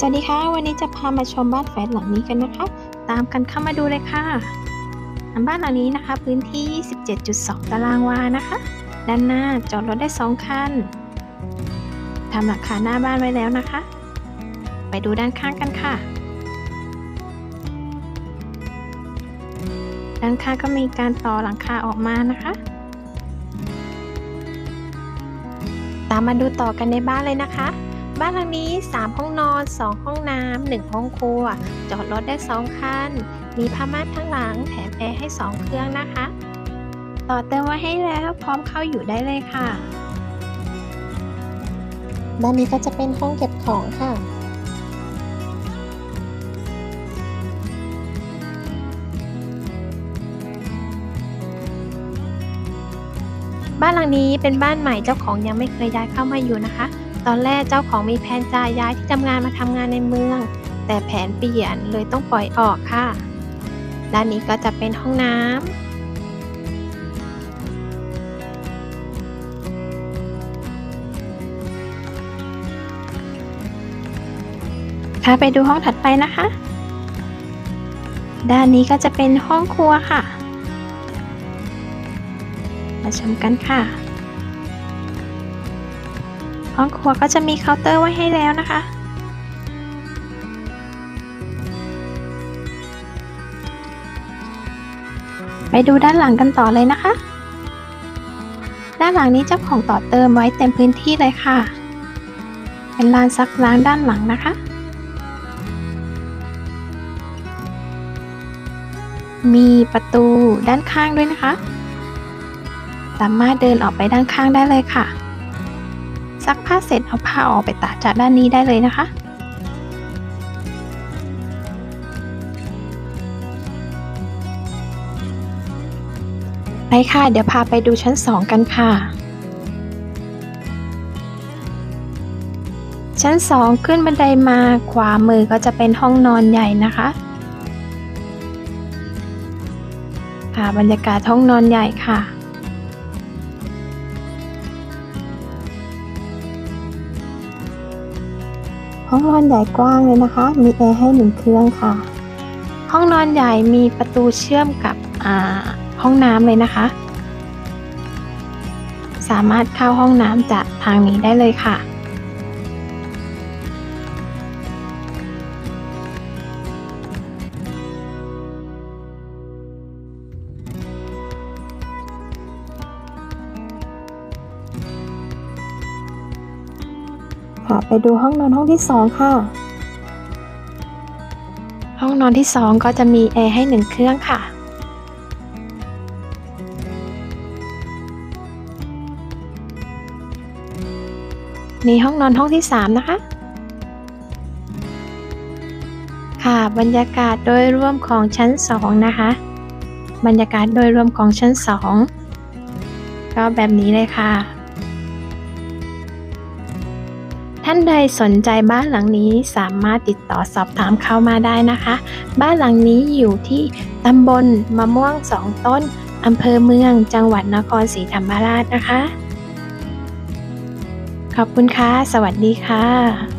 สวัสดีค่ะ วันนี้จะพามาชมบ้านแฝดหลังนี้กันนะคะ ตามกันเข้ามาดูเลยค่ะบ้านหลังนี้นะคะ พื้นที่ 17.2 ตารางวานะคะ ด้านหน้าจอดรถได้ 2 คันทำหลังคาหน้าบ้านไว้แล้วนะคะ ไปดูด้านข้างกันค่ะ ด้านข้างก็มีการต่อหลังคาออกมานะคะ ตามมาดูต่อกันในบ้านเลยนะคะ บ้านหลังนี้ 3 ห้องนอน 2 ห้องน้ำ 1 ห้องครัว จอดรถได้ 2 คัน มีผ้าม่านทั้งหลัง แถมแอร์ให้ 2 เครื่องนะคะ ต่อเติมไว้ให้แล้วพร้อมเข้าอยู่ได้เลยค่ะ ด้านนี้ก็จะเป็นห้องเก็บของค่ะ บ้านหลังนี้เป็นบ้านใหม่เจ้าของยังไม่เคยย้ายเข้ามาอยู่นะคะ ตอนแรกเจ้าของมีแผนจะย้ายที่ทำงานมาทำงานในเมือง แต่แผนเปลี่ยนเลยต้องปล่อยออกค่ะ ด้านนี้ก็จะเป็นห้องน้ำค่ะไปดูห้องถัดไปนะคะ ด้านนี้ก็จะเป็นห้องครัวค่ะ มาชมกันค่ะ ห้องครัวก็จะมีเคาน์เตอร์ไว้ให้แล้วนะคะ ไปดูด้านหลังกันต่อเลยนะคะ ด้านหลังนี้เจ้าของต่อเติมไว้เต็มพื้นที่เลยค่ะ เป็นลานซักล้างด้านหลังนะคะมีประตูด้านข้างด้วยนะคะ สามารถเดินออกไปด้านข้างได้เลยค่ะ ซักผ้าเสร็จเอาผ้าออกไปตากจากด้านนี้ได้เลยนะคะ ไปค่ะ เดี๋ยวพาไปดูชั้น 2 กันค่ะ ชั้น 2 ขึ้นบันไดมาขวามือก็จะเป็นห้องนอนใหญ่นะคะค่ะบรรยากาศห้องนอนใหญ่ค่ะ ห้องนอนใหญ่กว้างเลยนะคะ มีแอร์ให้หนึ่งเครื่องค่ะ ห้องนอนใหญ่มีประตูเชื่อมกับห้องน้ำเลยนะคะ สามารถเข้าห้องน้ำจากทางนี้ได้เลยค่ะ ค่ะ ไปดูห้องนอนห้องที่สองค่ะ ห้องนอนที่สองก็จะมีแอร์ให้หนึ่งเครื่องค่ะนี่ห้องนอนห้องที่สามนะคะ ค่ะ บรรยากาศโดยรวมของชั้นสองนะคะ บรรยากาศโดยรวมของชั้นสองก็แบบนี้เลยค่ะ ท่านใดสนใจบ้านหลังนี้สามารถติดต่อสอบถามเข้ามาได้นะคะ บ้านหลังนี้อยู่ที่ตำบลมะม่วงสองต้นอำเภอเมืองจังหวัดนครศรีธรรมราชนะคะ ขอบคุณค่ะ สวัสดีค่ะ